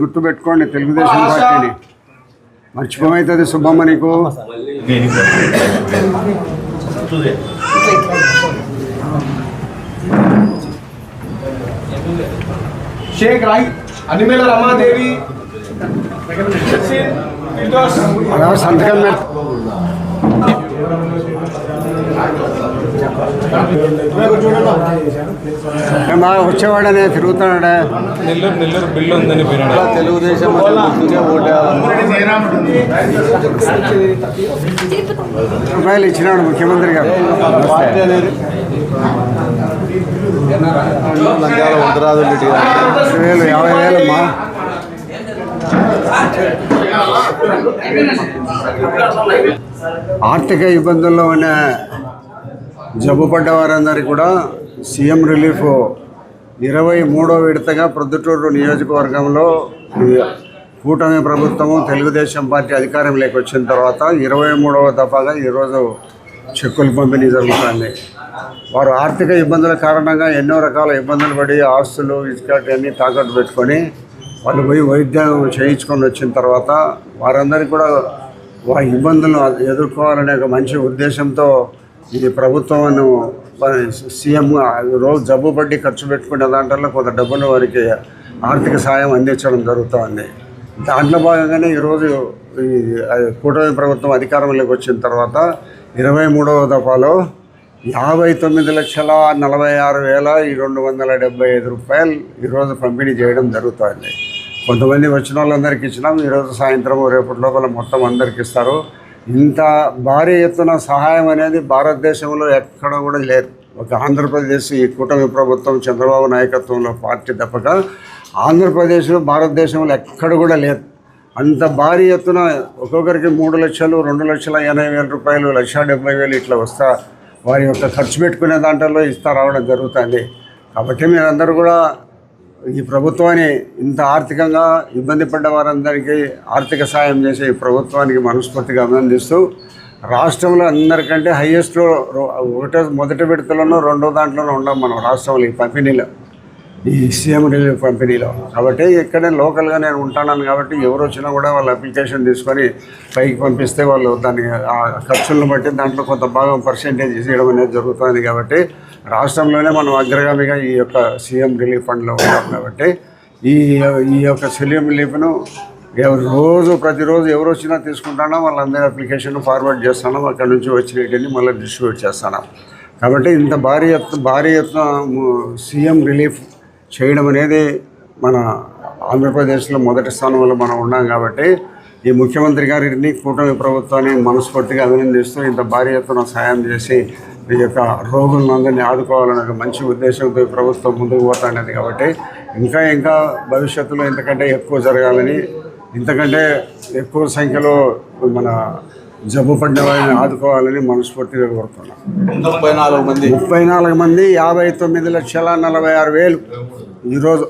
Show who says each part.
Speaker 1: గుర్తు పెట్టుకోండి తెలుగుదేశం పార్టీని. మర్చిపోమవుతుంది సుబ్బమ్మ నీకు.
Speaker 2: షేక్ రాయ్ అనిమేల రమాదేవి
Speaker 1: సంతకం మా వచ్చేవాడనే తిరుగుతున్నాడా.
Speaker 3: నెల్లూరు నెల్లూరు బిల్లు ఉందని
Speaker 4: తెలుగుదేశం
Speaker 1: రూపాయలు ఇచ్చినాడు ముఖ్యమంత్రి గారు.
Speaker 4: నంద్యాల వరదరాజు రెడ్డి గారు
Speaker 1: వేలు యాభై వేలు మా ఆర్థిక ఇబ్బందుల్లో ఉన్న జబ్బు పడ్డ వారందరికీ కూడా సీఎం రిలీఫ్ ఇరవై మూడో విడతగా ప్రొద్దుటూరు నియోజకవర్గంలో కూటమి ప్రభుత్వము తెలుగుదేశం పార్టీ అధికారం వచ్చిన తర్వాత ఇరవై మూడవ దఫాగా ఈరోజు చెక్కులు పంపిణీ జరుగుతుంది. వారు ఆర్థిక ఇబ్బందుల కారణంగా ఎన్నో రకాల ఇబ్బందులు పడి ఆస్తులు ఇసుకటి అన్నీ తాకట్టు పెట్టుకొని వాళ్ళు పోయి వైద్యం చేయించుకొని వచ్చిన తర్వాత వారందరికీ కూడా వారి ఇబ్బందులను ఎదుర్కోవాలనే ఒక మంచి ఉద్దేశంతో ఇది ప్రభుత్వం సీఎం రోజు జబ్బు పట్టి ఖర్చు పెట్టుకునే దాంట్లో కొంత డబ్బులు వారికి ఆర్థిక సాయం అందించడం జరుగుతుంది. దాంట్లో భాగంగానే ఈరోజు ఈ కూటమి ప్రభుత్వం అధికారంలోకి వచ్చిన తర్వాత ఇరవై మూడవ దఫాలో యాభై తొమ్మిది లక్షల నలభై ఆరు వేల ఈ రెండు వందల డెబ్బై ఐదు రూపాయలు ఈరోజు పంపిణీ చేయడం జరుగుతుంది. కొంతమంది వచ్చిన వాళ్ళందరికీ ఇచ్చినాం ఈరోజు సాయంత్రం రేపటి లోపల మొత్తం అందరికి ఇస్తారు. ఇంత భారీ ఎత్తున సహాయం అనేది భారతదేశంలో ఎక్కడ కూడా లేదు. ఒక ఆంధ్రప్రదేశ్ ఈ కూటమి ప్రభుత్వం చంద్రబాబు నాయకత్వంలో పార్టీ తప్పక ఆంధ్రప్రదేశ్లో భారతదేశంలో ఎక్కడ కూడా లేదు. అంత భారీ ఎత్తున ఒక్కొక్కరికి మూడు లక్షలు రెండు లక్షల ఎనభై వేల రూపాయలు లక్ష డెబ్బై వేలు ఇట్లా వస్తా వారి యొక్క ఖర్చు పెట్టుకునే దాంట్లో ఇస్తా రావడం జరుగుతుంది. కాబట్టి మీరందరూ కూడా ఈ ప్రభుత్వాన్ని ఇంత ఆర్థికంగా ఇబ్బంది పడ్డ వారందరికీ ఆర్థిక సాయం చేసే ఈ ప్రభుత్వానికి మనస్ఫూర్తిగా అభినందిస్తూ రాష్ట్రంలో అందరికంటే హయ్యెస్ట్లో ఒకటో మొదటి విడతలోనూ రెండో దాంట్లోనూ ఉన్నాం మనం రాష్ట్రంలో ఈ పంపిణీలో. ఈ సీఎం రిలీఫ్ కంపెనీలో. కాబట్టి ఇక్కడే లోకల్గా నేను ఉంటున్నాను కాబట్టి ఎవరు వచ్చినా కూడా వాళ్ళు అప్లికేషన్ తీసుకొని పైకి పంపిస్తే వాళ్ళు దాన్ని ఆ ఖర్చులను బట్టి దాంట్లో కొంత భాగం పర్సెంటేజ్ ఇవ్వడం అనేది జరుగుతుంది కాబట్టి రాష్ట్రంలోనే మనం అగ్రగామిగా ఈ యొక్క సీఎం రిలీఫ్ ఫండ్లో ఉన్నాం కాబట్టి ఈ ఈ యొక్క సీఎం రిలీఫ్ను ఎవరు రోజు ప్రతిరోజు ఎవరు వచ్చినా తీసుకుంటానో వాళ్ళందరి అప్లికేషన్ ఫార్వర్డ్ చేస్తాను అక్కడ నుంచి వచ్చినట్టుని మళ్ళీ డిస్ట్రిబ్యూట్ చేస్తాను. కాబట్టి ఇంత భారీ ఎత్తు భారీ ఎత్తున సీఎం రిలీఫ్ చేయడం అనేది మన ఆంధ్రప్రదేశ్లో మొదటి స్థానంలో మనం ఉన్నాం కాబట్టి ఈ ముఖ్యమంత్రి గారిని కూటమి ప్రభుత్వాన్ని మనస్ఫూర్తిగా అభినందిస్తూ ఇంత భారీ ఎత్తున సాయం చేసి ఈ యొక్క రోగులను అందరినీ ఆదుకోవాలనే ఒక మంచి ఉద్దేశంతో ఈ ప్రభుత్వం ముందుకు పోతాండేది కాబట్టి ఇంకా ఇంకా భవిష్యత్తులో ఇంతకంటే ఎక్కువ జరగాలని ఇంతకంటే ఎక్కువ సంఖ్యలో మన జబ్బు పడిన వారిని ఆదుకోవాలని మనస్ఫూర్తిగా కోరుతున్నాం.
Speaker 4: ముప్పై నాలుగు మంది.
Speaker 1: ముప్పై నాలుగు మంది యాభై తొమ్మిది లక్షల నలభై ఆరు వేలు ఈరోజు